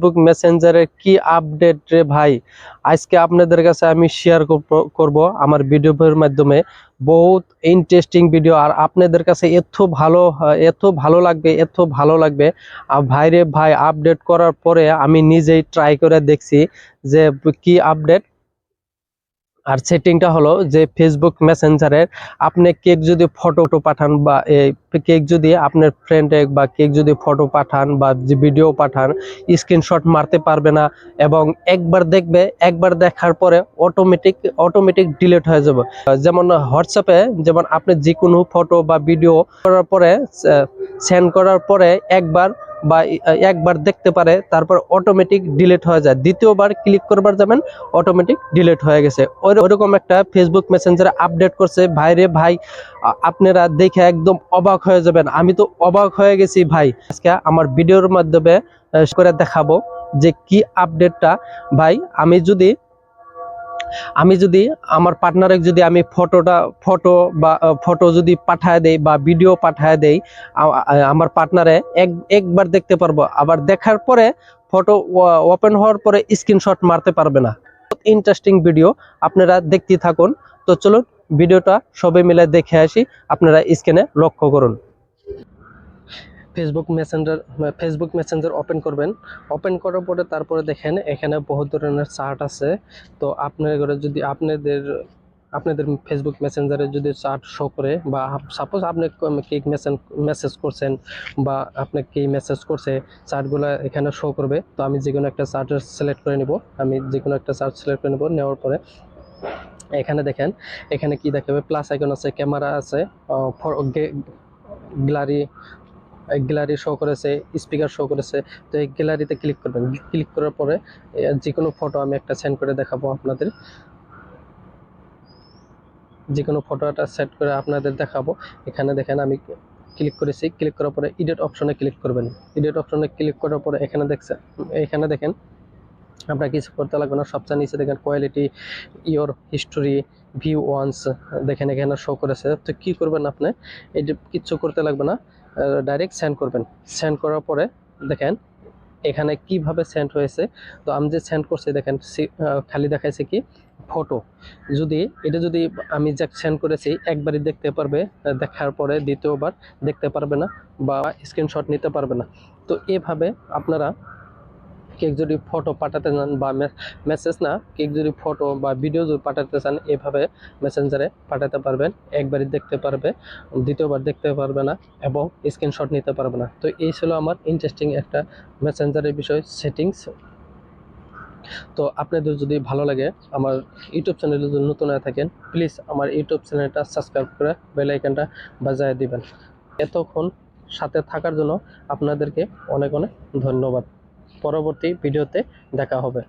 Facebook মেসেঞ্জারের কি update রে ভাই? আজকে আপনাদের কাছে আমি শেয়ার করব আমার ভিডিওর মাধ্যমে। বহুত ইন্টারেস্টিং ভিডিও আর আপনাদের কাছে এত ভালো এত ভালো লাগবে, এত ভালো লাগবে। আর ভাইরে ভাই আপডেট করার পরে আমি নিজেই ট্রাই করে দেখছি যে কি আপডেট আর সেটিংটা হলো যে ফেসবুক মেসেঞ্জারের আপনি কেক যদি ফটো পাঠান বা কেক যদি আপনার ফ্রেন্ডে বা কেক যদি ফটো পাঠান বা ভিডিও পাঠান স্ক্রিনশট মারতে পারবে না এবং একবার দেখবে, একবার দেখার পরে অটোমেটিক অটোমেটিক ডিলিট হয়ে যাবে। যেমন হোয়াটসঅ্যাপে যেমন আপনি যে কোনো ফটো বা ভিডিও করার পরে সেন্ড করার পরে একবার বা একবার দেখতে পারে, তারপর অটোমেটিক ডিলিট হয়ে যায়। দ্বিতীয়বার ক্লিক করবার যাবেন অটোমেটিক ডিলিট হয়ে গেছে। ওইরকম একটা ফেসবুক মেসেঞ্জারে আপডেট করছে ভাইরে ভাই আপনারা দেখে একদম অবাক হয়ে যাবেন। আমি তো অবাক হয়ে গেছি, ভাই। আজকে আমার ভিডিওর মাধ্যমে করে দেখাবো যে কি আপডেটটা ভাই, আমি যদি আমি যদি আমার পার্টনারে যদি আমি ফটোটা ফটো বা ফটো যদি পাঠায় দেই বা ভিডিও পাঠায় দেই আমার পার্টনারে এক, একবার দেখতে পারব। আবার দেখার পরে ফটো ওপেন হওয়ার পরে স্ক্রিনশট মারতে পারবে না। ইন্টারেস্টিং ভিডিও আপনারা দেখতে থাকুন। তো চলুন ভিডিওটা সবাই মিলে দেখে আসি, আপনারা স্ক্রিনে লক্ষ্য করুন। Facebook messenger Facebook messenger open করবেন। ওপেন করার পরে তারপরে দেখেন এখানে বহু ধরনের চার্ট আছে। তো আপনার যদি আপনাদের আপনাদের ফেসবুক মেসেঞ্জারে যদি চার্ট শো করে বা সাপোজ আপনি কি মেসেজ করছেন বা আপনি কি মেসেজ করছে চার্টগুলো এখানে শো করবে। তো আমি যে কোনো একটা চার্ট সিলেক্ট করে নিব। আমি যে কোনো একটা চার্ট সিলেক্ট করে নেব, নেওয়ার পরে এখানে দেখেন, এখানে কি দেখাবে? প্লাস আইকন আছে ক্যামেরা আছে গ্যালারি গ্যালারি শো করেছে, স্পিকার শো করেছে, তো এই গ্যালারিতে ক্লিক করবেন। ক্লিক করার পরে যে কোনো ফটো আমি একটা সেন্ড করে দেখাবো আপনাদের। যে কোনো ফটোটা সেট করে আপনাদের দেখাবো। এখানে দেখেন আমি ক্লিক করেছি। ক্লিক করার পরে এডিট অপশনে ক্লিক করবেন। এডিট অপশনে ক্লিক করার পরে এখানে দেখছেন এখানে দেখেন, আপনার কিছু করতে লাগবে না। সবচেয়ে নিচে দেখেন quality your history view once দেখেন এখানে শো করেছে। তো কি করবেন আপনি? এই কিচ্ছু করতে লাগবে না। ডাইরেক্ট সেন্ড করবেন। সেন্ড করার পরে দেখেন এখানে কীভাবে সেন্ড হয়েছে। তো আমি যে সেন্ড করছি, দেখেন খালি দেখাইছে কি? ফটো যদি, এটা যদি আমি যা সেন্ড করেছি, একবারই দেখতে পারবে দেখার পরে দ্বিতীয়বার দেখতে পারবে না বা স্ক্রিনশট নিতে পারবে না। তো এভাবে আপনারা কেক যদি ফটো পাঠাতে চান বা মেসেজ না কেক যদি ফটো বা ভিডিও যদি পাঠাতে চান, এভাবে মেসেঞ্জারে পাঠাতে পারবেন। একবারই দেখতে পারবে, দ্বিতীয়বার দেখতে পারবে না এবং স্ক্রিনশট নিতে পারবে না। তো এই ছিল আমার ইন্টারেস্টিং একটা মেসেঞ্জারের বিষয় সেটিংস তো আপনাদের যদি ভালো লাগে, আমার ইউটিউব চ্যানেলে যদি নতুন হয়ে থাকেন প্লিজ আমার ইউটিউব চ্যানেলটা সাবস্ক্রাইব করে বেল আইকনটা বাজায় দিবেন। এতক্ষণ সাথে থাকার জন্য আপনাদেরকে অনেক অনেক ধন্যবাদ। পরবর্তী ভিডিওতে দেখা হবে।